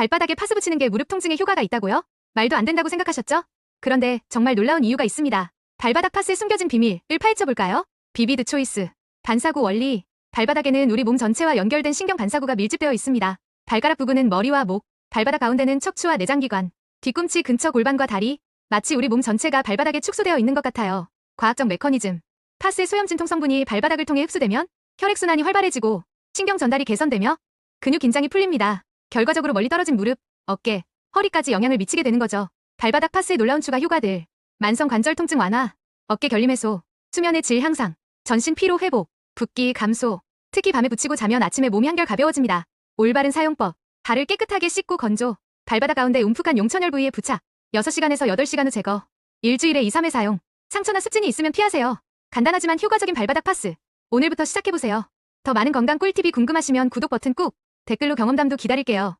발바닥에 파스 붙이는 게 무릎 통증에 효과가 있다고요? 말도 안 된다고 생각하셨죠? 그런데 정말 놀라운 이유가 있습니다. 발바닥 파스에 숨겨진 비밀을 파헤쳐 볼까요? 비비드 초이스. 반사구 원리. 발바닥에는 우리 몸 전체와 연결된 신경 반사구가 밀집되어 있습니다. 발가락 부분은 머리와 목, 발바닥 가운데는 척추와 내장기관, 뒤꿈치 근처 골반과 다리, 마치 우리 몸 전체가 발바닥에 축소되어 있는 것 같아요. 과학적 메커니즘. 파스의 소염진통 성분이 발바닥을 통해 흡수되면 혈액순환이 활발해지고 신경 전달이 개선되며 근육 긴장이 풀립니다. 결과적으로 멀리 떨어진 무릎, 어깨, 허리까지 영향을 미치게 되는 거죠. 발바닥 파스의 놀라운 추가 효과들. 만성 관절 통증 완화, 어깨 결림 해소, 수면의 질 향상, 전신 피로 회복, 붓기 감소. 특히 밤에 붙이고 자면 아침에 몸이 한결 가벼워집니다. 올바른 사용법. 발을 깨끗하게 씻고 건조. 발바닥 가운데 움푹한 용천혈 부위에 부착. 6시간에서 8시간 후 제거. 일주일에 2, 3회 사용. 상처나 습진이 있으면 피하세요. 간단하지만 효과적인 발바닥 파스. 오늘부터 시작해보세요. 더 많은 건강 꿀팁이 궁금하시면 구독 버튼 꾹. 댓글로 경험담도 기다릴게요.